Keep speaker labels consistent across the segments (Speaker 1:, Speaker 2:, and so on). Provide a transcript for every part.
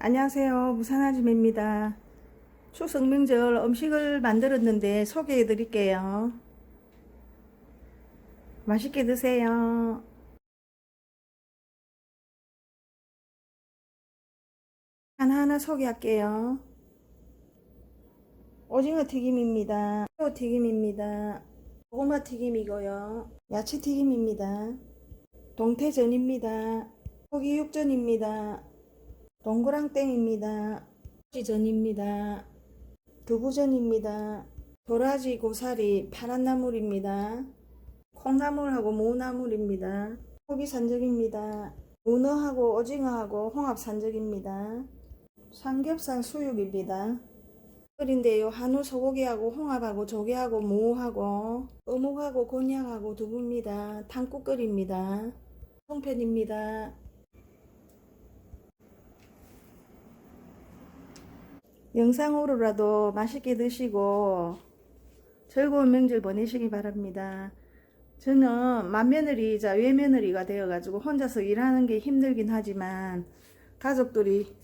Speaker 1: 안녕하세요. 무산아줌입니다. 추석 명절 음식을 만들었는데 소개해 드릴게요. 맛있게 드세요. 하나하나 소개할게요. 오징어 튀김입니다. 새우 튀김입니다. 고구마 튀김이고요. 야채 튀김입니다. 동태전입니다. 고기 육전입니다. 동그랑땡입니다. 지전입니다. 두부전입니다. 도라지 고사리 파란 나물입니다. 콩나물하고 무나물입니다. 고기 산적입니다. 문어하고 오징어하고 홍합 산적입니다. 삼겹살 수육입니다. 끓인데요. 한우 소고기하고 홍합하고 조개하고 무하고 어묵하고 곤약하고 두부입니다. 탕국 끓입니다. 송편입니다. 영상으로라도 맛있게 드시고 즐거운 명절 보내시기 바랍니다. 저는 맏며느리이자 외며느리가 되어가지고 혼자서 일하는 게 힘들긴 하지만 가족들이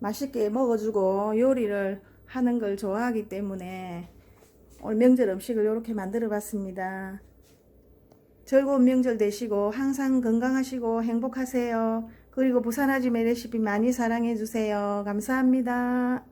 Speaker 1: 맛있게 먹어주고 요리를 하는 걸 좋아하기 때문에 오늘 명절 음식을 이렇게 만들어 봤습니다. 즐거운 명절 되시고 항상 건강하시고 행복하세요. 그리고 부산 아지매 레시피 많이 사랑해 주세요. 감사합니다.